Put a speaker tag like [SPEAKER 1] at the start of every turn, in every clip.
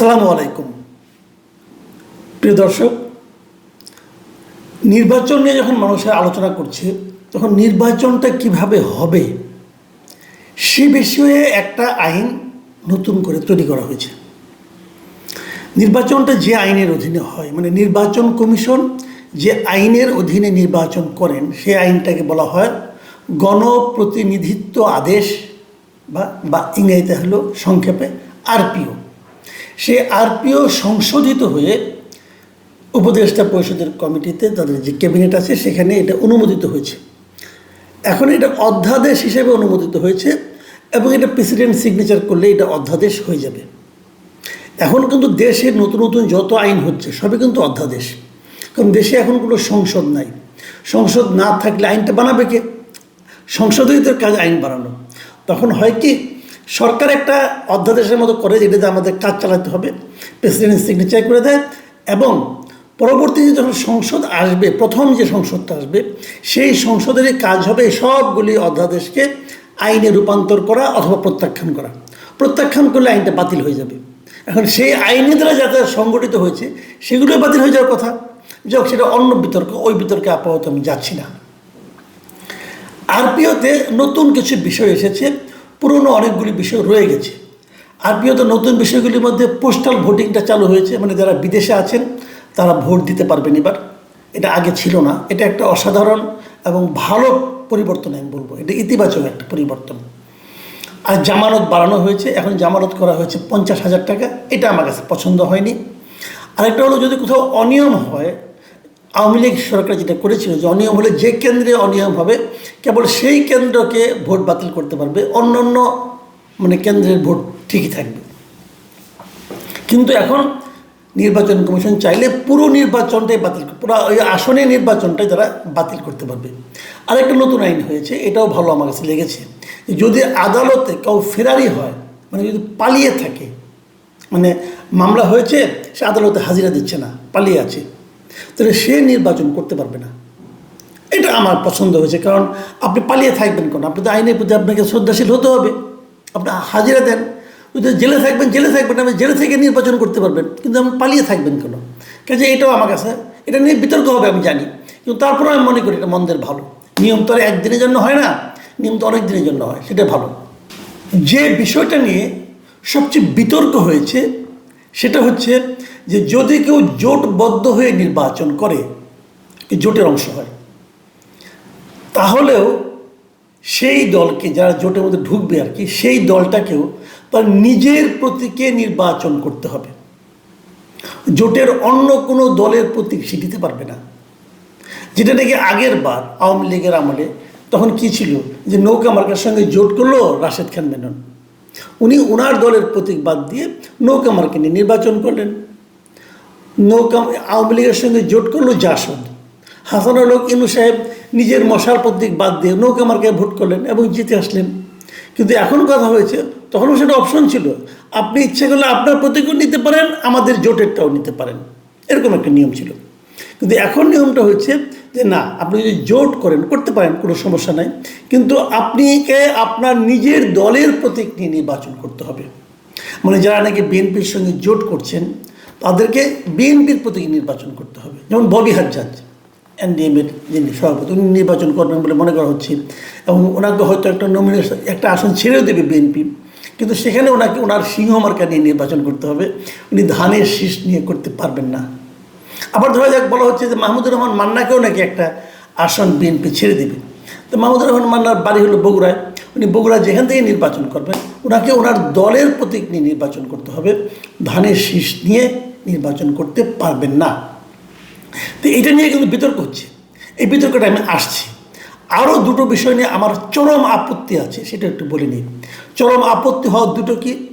[SPEAKER 1] আসসালামু আলাইকুম। প্রিয় দর্শক, নির্বাচন নিয়ে যখন মানুষের আলোচনা করছে, তখন নির্বাচনটা কীভাবে হবে, সে বিষয়ে একটা আইন নতুন করে তৈরি করা হয়েছে। নির্বাচনটা যে আইনের অধীনে হয় মানে নির্বাচন কমিশন যে আইনের অধীনে নির্বাচন করেন, সেই আইনটাকে বলা হয় গণপ্রতিনিধিত্ব আদেশ বা বা ইংরেজিতে হলো সংক্ষেপে আরপিও। সে আরপিও সংশোধিত হয়ে উপদেষ্টা পরিষদের কমিটিতে তাদের যে ক্যাবিনেট আছে সেখানে এটা অনুমোদিত হয়েছে। এখন এটা অধ্যাদেশ হিসেবে অনুমোদিত হয়েছে এবং এটা প্রেসিডেন্ট সিগনেচার করলে এটা অধ্যাদেশ হয়ে যাবে। এখন কিন্তু দেশে নতুন নতুন যত আইন হচ্ছে, সবই কিন্তু অধ্যাদেশ। কারণ দেশে এখন কোনো সংসদ নাই। সংসদ না থাকলে আইনটা বানাবে কে? সংসদেই তো কাজ আইন বানানো। তখন হয় কি সরকার একটা অধ্যাদেশের মতো করে যেটাতে আমাদের কাজ চালাতে হবে প্রেসিডেন্ট সিগনেচার করে দেয় এবং পরবর্তীতে যখন সংসদ আসবে, প্রথম যে সংসদটা আসবে, সেই সংসদেরই কাজ হবে সবগুলি অধ্যাদেশকে আইনে রূপান্তর করা অথবা প্রত্যাখ্যান করা। প্রত্যাখ্যান করলে আইনটা বাতিল হয়ে যাবে। এখন সেই আইনের দ্বারা যাতে সংগঠিত হয়েছে সেগুলো বাতিল হয়ে যাওয়ার কথা। যাক সেটা অন্য বিতর্ক, ওই বিতর্কে আপাতত আমি যাচ্ছি না। আরপিওতে নতুন কিছু বিষয় এসেছে। পুরনো অনেকগুলি বিষয় রয়ে গেছে। আরপিওতে নতুন বিষয়গুলির মধ্যে পোস্টাল ভোটিংটা চালু হয়েছে মানে যারা বিদেশে আছেন, তারা ভোট দিতে পারবেন এবার। এটা আগে ছিল না। এটা একটা অসাধারণ এবং ভালো পরিবর্তন আমি বলব। এটা ইতিবাচক একটা পরিবর্তন। আর জামানত বাড়ানো হয়েছে। এখন জামানত করা হয়েছে পঞ্চাশ হাজার টাকা। এটা আমার কাছে পছন্দ হয়নি। আরেকটা হলো যদি কোথাও অনিয়ম হয় আওয়ামী লীগ সরকার যেটা করেছিল যে অনিয়ম হলে যে কেন্দ্রে অনিয়ম হবে, কেবল সেই কেন্দ্রকে ভোট বাতিল করতে পারবে অন্য অন্য মানে কেন্দ্রের ভোট ঠিকই থাকবে। কিন্তু এখন নির্বাচন কমিশন চাইলে পুরো নির্বাচনটাই বাতিল পুরো ওই আসনে নির্বাচনটাই তারা বাতিল করতে পারবে। আরেকটা নতুন আইন হয়েছে, এটাও ভালো আমার কাছে লেগেছে। যদি আদালতে কেউ ফেরারি হয় মানে যদি পালিয়ে থাকে মানে মামলা হয়েছে, সে আদালতে হাজিরা দিচ্ছে না, পালিয়ে আছে। তাহলে সে নির্বাচন করতে পারবে না। এটা আমার পছন্দ হয়েছে, কারণ আপনি পালিয়ে থাকবেন কেন? আপনি তো আইনের প্রতি আপনাকে শ্রদ্ধাশীল হতে হবে। আপনি হাজিরা দেন। জেলে থাকবেন জেলে থাকবেন, আপনি জেলে থেকে নির্বাচন করতে পারবেন, কিন্তু আপনি পালিয়ে থাকবেন কেন? কাজে এটাও আমার কাছে, এটা নিয়ে বিতর্ক হবে, আমি জানি। কিন্তু তারপরে আমি মনে করি এটা মন্দের ভালো। নিয়ম তো একদিনের জন্য হয় না, নিয়ম তো অনেক দিনের জন্য হয়, সেটা ভালো। যে বিষয়টা নিয়ে সবচেয়ে বিতর্ক হয়েছে, সেটা হচ্ছে যে যদি কেউ জোটবদ্ধ হয়ে নির্বাচন করে জোটের অংশ হয়। তাহলেও সেই দলকে যারা জোটের মধ্যে ঢুকবে আর কি, সেই দলটাকেও তার নিজের প্রতীকে নির্বাচন করতে হবে। জোটের অন্য কোনো দলের প্রতীক সে দিতে পারবে না। যেটা নাকি আগের বার আওয়ামী লীগের আমলে তখন কি ছিল যে নৌকা মার্কার সঙ্গে জোট করল রাশেদ খান মেনন। উনি ওনার দলের প্রতীক বাদ দিয়ে নৌকা মার্কে নির্বাচন করলেন। নৌকা আওয়ামী লীগের সঙ্গে জোট করল জাসদ। হাসানুল হক, ইনু সাহেব নিজের মশাল প্রতীক বাদ দিয়ে নৌকা মার্কায় ভোট করলেন এবং জিতে আসলেন। কিন্তু এখন কথা হয়েছে, তখনও সেটা অপশন ছিল। আপনি ইচ্ছে করলে আপনার প্রতীকও নিতে পারেন, আমাদের জোটেরটাও নিতে পারেন। এরকম একটা নিয়ম ছিল। কিন্তু এখন নিয়মটা হচ্ছে যে না, আপনি যদি জোট করেন, করতে পারেন, কোনো সমস্যা নাই। কিন্তু আপনিকে আপনার নিজের দলের প্রতীক নিয়ে নির্বাচন করতে হবে। মানে যারা নাকি বিএনপির সঙ্গে জোট করছেন তাদেরকে বিএনপির প্রতীক নির্বাচন করতে হবে। যেমন ববি হাজ্জাজ, এনডিএমের যিনি সভাপতি, উনি নির্বাচন করবেন বলে মনে করা হচ্ছে। এবং ওনাকে হয়তো একটা নমিনেশন একটা আসন ছেড়েও দেবে বিএনপি। কিন্তু সেখানে ওনাকে, ওনার সিংহ মার্কা নিয়ে নির্বাচন করতে হবে। উনি ধানের শীষ নিয়ে করতে পারবেন না। আবার ধরা যাক, বলা হচ্ছে যে মাহমুদুর রহমান মান্নাকেও নাকি একটা আসন বিএনপি ছেড়ে দেবে। তো মাহমুদুর রহমান মান্নার বাড়ি হলো বগুড়ায় উনি বগুড়া যেখান থেকে নির্বাচন করবেন ওনাকে ওনার দলের প্রতীক নিয়ে নির্বাচন করতে হবে। ধানের শীষ নিয়ে নির্বাচন করতে পারবেন না। তো এটা নিয়ে কিন্তু বিতর্ক হচ্ছে। এই বিতর্কটা আমি আসছি। আরও দুটো বিষয় নিয়ে আমার চরম আপত্তি আছে, সেটা একটু বলে নিই। চরম আপত্তি হওয়ার দুটো কি?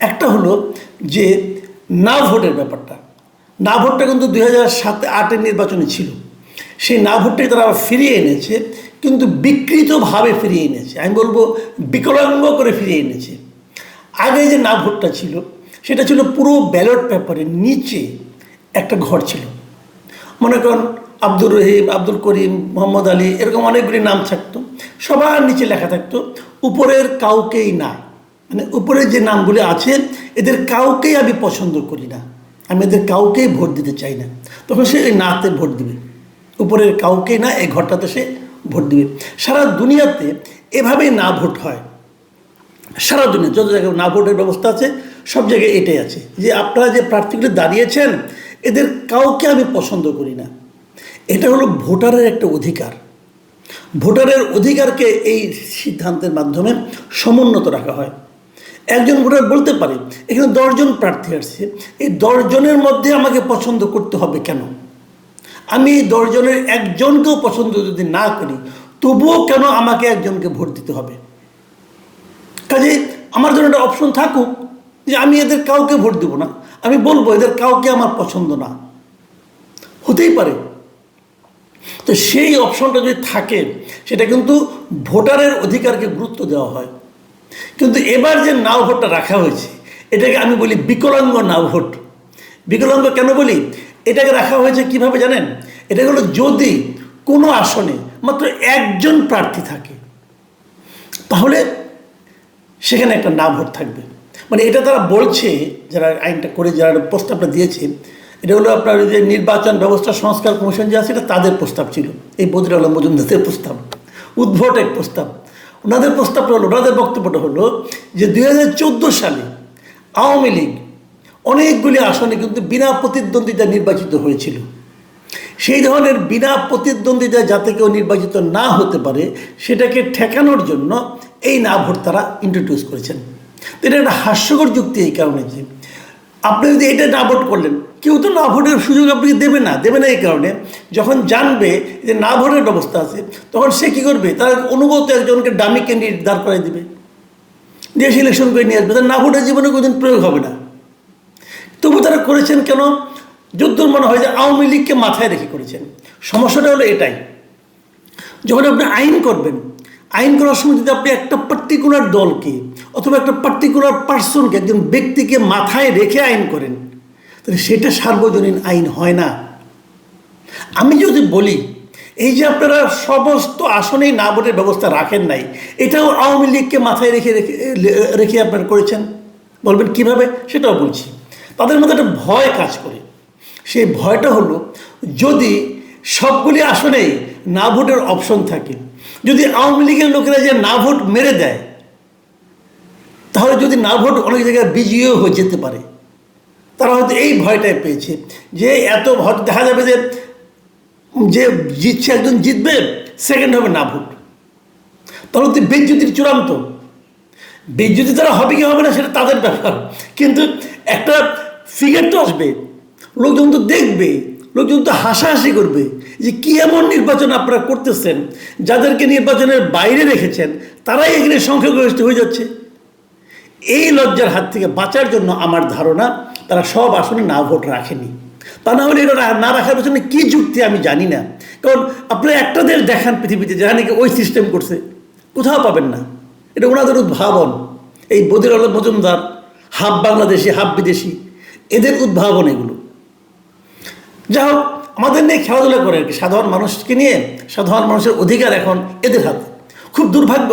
[SPEAKER 1] একটা হলো যে না ভোটের ব্যাপারটা। না ভোটটা কিন্তু দুই হাজার সাতে আটের নির্বাচনে ছিল। সেই না ভোটটাকে তারা ফিরিয়ে এনেছে, কিন্তু বিকৃতভাবে ফিরিয়ে এনেছে। আমি বলব বিকলাঙ্গ করে ফিরিয়ে এনেছে। আগে যে না ভোটটা ছিল সেটা ছিল পুরো ব্যালট পেপারের নিচে একটা ঘর ছিল। মনে করেন আব্দুর রহিম, আব্দুল করিম, মোহাম্মদ আলী এরকম অনেকগুলি নাম থাকতো। সবার নিচে লেখা থাকতো, উপরের কাউকেই না। মানে উপরের যে নামগুলি আছে, এদের কাউকেই আমি পছন্দ করি না। আমি এদের কাউকেই ভোট দিতে চাই না। তখন সে এই নাতে ভোট দিবে। উপরের কাউকেই না, এই ঘরটাতে সে ভোট দিবে। সারা দুনিয়াতে এভাবেই না ভোট হয়। সারা দুনিয়া যত জায়গায় না ভোটের ব্যবস্থা আছে সব জায়গায় এটাই আছে যে আপনারা যে প্রার্থীগুলি দাঁড়িয়েছেন, এদের কাউকে আমি পছন্দ করি না। এটা হলো ভোটারের একটা অধিকার। ভোটারের অধিকারকে এই সিদ্ধান্তের মাধ্যমে সমুন্নত রাখা হয়। একজন ভোটার বলতে পারে, এখানে দশজন প্রার্থী আসছে, এই দশজনের মধ্যে আমাকে পছন্দ করতে হবে কেন? আমি এই দশজনের একজনকেও পছন্দ যদি না করি, তবুও কেন আমাকে একজনকে ভোট দিতে হবে? কাজে আমার জন্য একটা অপশন থাকুক যে আমি এদের কাউকে ভোট দেবো না। আমি বলব, এদের কাউকে আমার পছন্দ না। হতেই পারে। তো সেই অপশনটা যদি থাকে, সেটা কিন্তু ভোটারের অধিকারকে গুরুত্ব দেওয়া হয়। কিন্তু এবার যে নাও ভোটটা রাখা হয়েছে, এটাকে আমি বলি বিকলাঙ্গ নাও ভোট। বিকলাঙ্গ কেন বলি? এটাকে রাখা হয়েছে কীভাবে জানেন? এটা হলো যদি কোনো আসনে মাত্র একজন প্রার্থী থাকে, তাহলে সেখানে একটা না ভোট থাকবে। মানে এটা তারা বলছে, যারা আইনটা করে যারা প্রস্তাবটা দিয়েছে, এটা হলো আপনার যে নির্বাচন ব্যবস্থা সংস্কার কমিশন যে আছে, এটা তাদের প্রস্তাব ছিল। এই বদির আলম প্রস্তাব উদ্ভট এক প্রস্তাব। ওনাদের প্রস্তাবটা হলো, ওনাদের বক্তব্যটা হলো যে দু হাজার চৌদ্দ সালে আওয়ামী লীগ অনেকগুলি আসনে কিন্তু বিনা প্রতিদ্বন্দ্বিতা নির্বাচিত হয়েছিল। সেই ধরনের বিনা প্রতিদ্বন্দ্বিতা যাতে কেউ নির্বাচিত না হতে পারে, সেটাকে ঠেকানোর জন্য এই না ভোট তারা ইন্ট্রোডিউস করেছেন। তো এটা একটা হাস্যকর যুক্তি এই কারণে যে আপনি যদি এটা না ভোট করলেন, কেউ তো না ভোটের সুযোগ আপনাকে দেবে না দেবে না এই কারণে যখন জানবে যে না ভোটের ব্যবস্থা আছে, তখন সে কী করবে? তার অনুগত একজনকে ডামি ক্যান্ডিডেট দাঁড় করাই দেবে। দিয়ে সিলেকশন করে নিয়ে আসবে, তার না ভোটের জীবনে কোনোদিন প্রয়োগ হবে না। তবু তারা করেছেন কেন? যদ্দূর মনে হয় যে আওয়ামী লীগকে মাথায় রেখে করেছেন। সমস্যাটা হলো এটাই। যখন আপনি আইন করবেন আইন করার সময় যদি আপনি একটা পার্টিকুলার দলকে অথবা একটা পার্টিকুলার পার্সনকে একজন ব্যক্তিকে মাথায় রেখে আইন করেন, তাহলে সেটা সার্বজনীন আইন হয় না। আমি যদি বলি, এই যে আপনারা সমস্ত আসনেই না ভোটের ব্যবস্থা রাখেন নাই, এটাও আওয়ামী লীগকে মাথায় রেখে রেখে রেখে আপনারা করেছেন? বলবেন কীভাবে? সেটাও বলছি। তাদের মধ্যে একটা ভয় কাজ করে। সেই ভয়টা হলো, যদি সবগুলি আসনেই না ভোটের অপশন থাকে যদি আওয়ামী লীগের লোকেরা যে না ভোট মেরে দেয়, তাহলে যদি না ভোট অনেক জায়গায় বিজয়ীও হয়ে যেতে পারে। তারা হয়তো এই ভয়টাই পেয়েছে যে এত ভোট দেখা যাবে যে যে জিতছে একজন জিতবে সেকেন্ড হবে না ভোট। তাহলে তো বেজ্যুতির চূড়ান্ত। বেজ্যুতি তারা হবে কি হবে না সেটা তাদের ব্যাপার। কিন্তু একটা ফিগার তো আসবে, লোকজন তো দেখবে। লোকজন তো হাসাহাসি করবে যে কি এমন নির্বাচন আপনারা করতেছেন? যাদেরকে নির্বাচনের বাইরে রেখেছেন, তারাই এখানে সংখ্যাগরিষ্ঠ হয়ে যাচ্ছে। এই লজ্জার হাত থেকে বাঁচার জন্য আমার ধারণা, তারা সব আসনে না ভোট রাখেনি। তা না হলে এটা না রাখার পেছনে কী যুক্তি আমি জানি না। কারণ আপনারা একটা দেশ দেখান পৃথিবীতে যারা নাকি ওই সিস্টেম করছে, কোথাও পাবেন না। এটা ওনাদের উদ্ভাবন। এই বদির আলম মজুমদার হাফ বাংলাদেশি হাফ বিদেশি, এদের উদ্ভাবন এগুলো। যা হোক, আমাদের নিয়ে খেলাধুলা করে আর কি। সাধারণ মানুষকে নিয়ে সাধারণ মানুষের অধিকার এখন এদের হাতে। খুব দুর্ভাগ্য,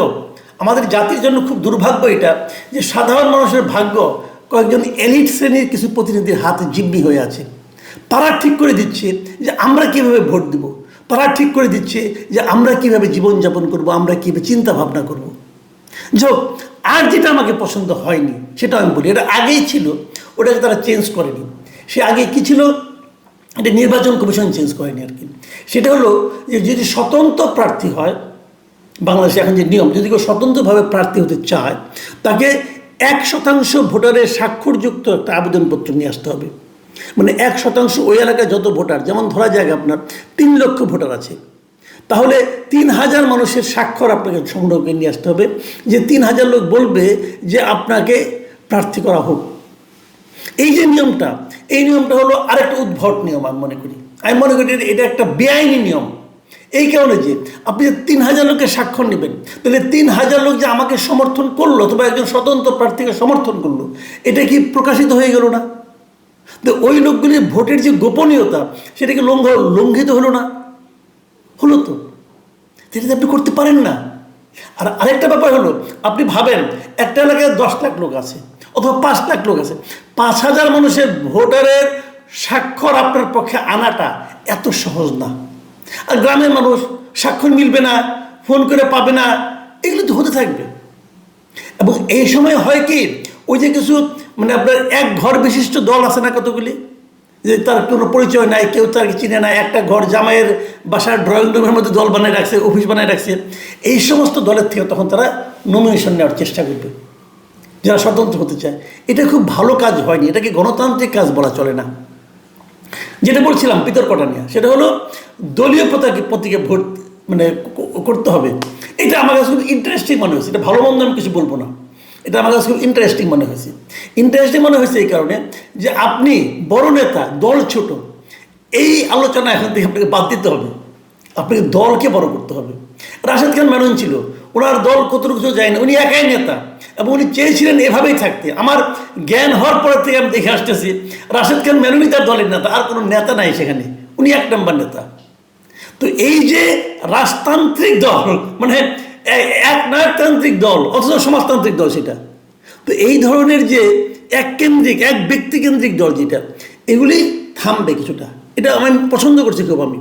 [SPEAKER 1] আমাদের জাতির জন্য খুব দুর্ভাগ্য এটা যে সাধারণ মানুষের ভাগ্য কয়েকজন এলিট শ্রেণির কিছু প্রতিনিধির হাতে জিম্মি হয়ে আছে। তারা ঠিক করে দিচ্ছে যে আমরা কীভাবে ভোট দেব। তারা ঠিক করে দিচ্ছে যে আমরা কীভাবে জীবনযাপন করব, আমরা কীভাবে চিন্তা ভাবনা করব যাক আর যেটা আমাকে পছন্দ হয়নি, সেটা আমি বলি, এটা আগেই ছিল, ওটাকে তারা চেঞ্জ করেনি। সে আগে কী ছিল? এটা নির্বাচন কমিশন চেঞ্জ করেনি আর কি। সেটা হলো যে যদি স্বতন্ত্র প্রার্থী হয়, বাংলাদেশে এখন যে নিয়ম, যদি কেউ স্বতন্ত্রভাবে প্রার্থী হতে চায়, তাকে এক শতাংশ ভোটারের স্বাক্ষরযুক্ত একটা আবেদনপত্র নিয়ে আসতে হবে। মানে এক শতাংশ ওই এলাকায় যত ভোটার, যেমন ধরা যাক আপনার তিন লক্ষ ভোটার আছে, তাহলে তিন হাজার মানুষের স্বাক্ষর আপনাকে সংগ্রহ করে নিয়ে আসতে হবে, যে তিন হাজার লোক বলবে যে আপনাকে প্রার্থী করা হোক। এই যে নিয়মটা এই নিয়মটা হলো আরেকটা উদ্ভট নিয়ম আমি মনে করি। আমি মনে করি এটা একটা বেআইনি নিয়ম। এই কারণে যে আপনি যে তিন হাজার লোকের স্বাক্ষর নেবেন, তাহলে তিন হাজার লোক যে আমাকে সমর্থন করল অথবা একজন স্বতন্ত্র প্রার্থীকে সমর্থন করল, এটা কি প্রকাশিত হয়ে গেল না? তো ওই লোকগুলির ভোটের যে গোপনীয়তা, সেটাকে লঙ্ঘ, লঙ্ঘিত হলো না? হলো তো। সেটা আপনি করতে পারেন না। আর আরেকটা ব্যাপার হলো, আপনি ভাবেন, একটা এলাকায় দশ লাখ লোক আছে। অথবা পাঁচ লাখ লোক আছে। পাঁচ হাজার মানুষের ভোটারের স্বাক্ষর আপনার পক্ষে আনাটা এত সহজ না। আর গ্রামের মানুষ স্বাক্ষর মিলবে না, ফোন করে পাবে না, এগুলো তো হতে থাকবে। এবং এই সময় হয় কি, ওই যে কিছু মানে আপনার এক ঘর বিশিষ্ট দল আছে না কতগুলি, যে তার কোনো পরিচয় নাই, কেউ তার চিনে না, একটা ঘর জামাইয়ের বাসার ড্রয়িং রুমের মধ্যে দল বানায় রাখছে অফিস বানায় রাখছে, এই সমস্ত দলের থেকে তখন তারা নমিনেশন নেওয়ার চেষ্টা করবে। যারা স্বতন্ত্র হতে চায়। এটা খুব ভালো কাজ হয়নি। এটাকে গণতান্ত্রিক কাজ বলা চলে না। যেটা বলছিলাম বিতর্কটা নিয়ে, সেটা হলো দলীয় প্রতীকে প্রতীকে ভোট মানে করতে হবে। এটা আমার কাছে খুব ইন্টারেস্টিং মনে হয়েছে। এটা ভালো মন্দ আমি কিছু বলব না। এটা আমার কাছে খুব ইন্টারেস্টিং মনে হয়েছে। ইন্টারেস্টিং মনে হয়েছে এই কারণে যে আপনি বড় নেতা, দল ছোট, এই আলোচনা এখন থেকে আপনাকে বাদ দিতে হবে। আপনাকে দলকে বড় করতে হবে। রাশেদ খান মেনন ছিল। ওনার দল কতটুকু যায় না। উনি একাই নেতা এবং উনি চেয়েছিলেন এভাবেই থাকতে। আমার জ্ঞান হওয়ার পর থেকে আমি দেখে আসতেছি, রাশেদ খান মেননই তার দলের নেতা, আর কোনো নেতা নাই সেখানে। উনি এক নম্বর নেতা। তো এই যে রাজতান্ত্রিক দল মানে এক নায়কতান্ত্রিক দল, অথচ সমাজতান্ত্রিক দল সেটা। তো এই ধরনের যে এক কেন্দ্রিক এক ব্যক্তিকেন্দ্রিক দল যেটা, এগুলি থামবে কিছুটা। এটা আমি পছন্দ করছি খুব আমি।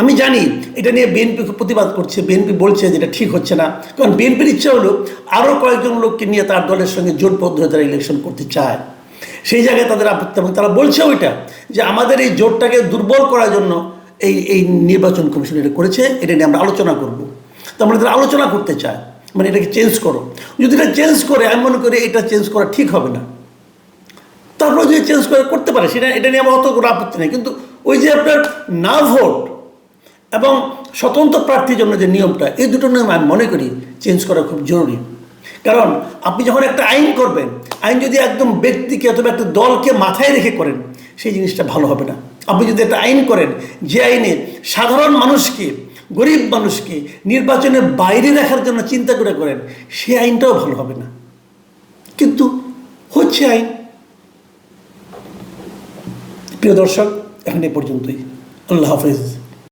[SPEAKER 1] আমি জানি এটা নিয়ে বিএনপি প্রতিবাদ করছে বিএনপি বলছে যে এটা ঠিক হচ্ছে না। কারণ বিএনপির ইচ্ছা হলো আরও কয়েকজন লোককে নিয়ে তার দলের সঙ্গে জোটবদ্ধ হয়ে তারা ইলেকশন করতে চায়। সেই জায়গায় তাদের আপত্তি এবং তারা বলছে ওইটা, যে আমাদের এই জোটটাকে দুর্বল করার জন্য এই এই নির্বাচন কমিশন এটা করেছে, এটা নিয়ে আমরা আলোচনা করব। তো আমরা তারা আলোচনা করতে চায় মানে এটাকে চেঞ্জ করো। যদি এটা চেঞ্জ করে, আমি মনে করি এটা চেঞ্জ করা ঠিক হবে না। তারপরে যদি চেঞ্জ করে, করতে পারে, সেটা, এটা নিয়ে আমার অত কোনো আপত্তি নেই। কিন্তু ওই যে আপনার না ভোট এবং স্বতন্ত্র প্রার্থীর জন্য যে নিয়মটা, এই দুটো নিয়ম আমি মনে করি চেঞ্জ করা খুব জরুরি। কারণ আপনি যখন একটা আইন করবেন, আইন যদি একদম ব্যক্তিকে অথবা একটা দলকে মাথায় রেখে করেন, সেই জিনিসটা ভালো হবে না। আপনি যদি একটা আইন করেন, যে আইনে সাধারণ মানুষকে, গরিব মানুষকে নির্বাচনের বাইরে রাখার জন্য চিন্তা করে করেন সেই আইনটাও ভালো হবে না। কিন্তু হচ্ছে আইন। প্রিয় দর্শক, এখন এ পর্যন্তই। আল্লাহ হাফিজ।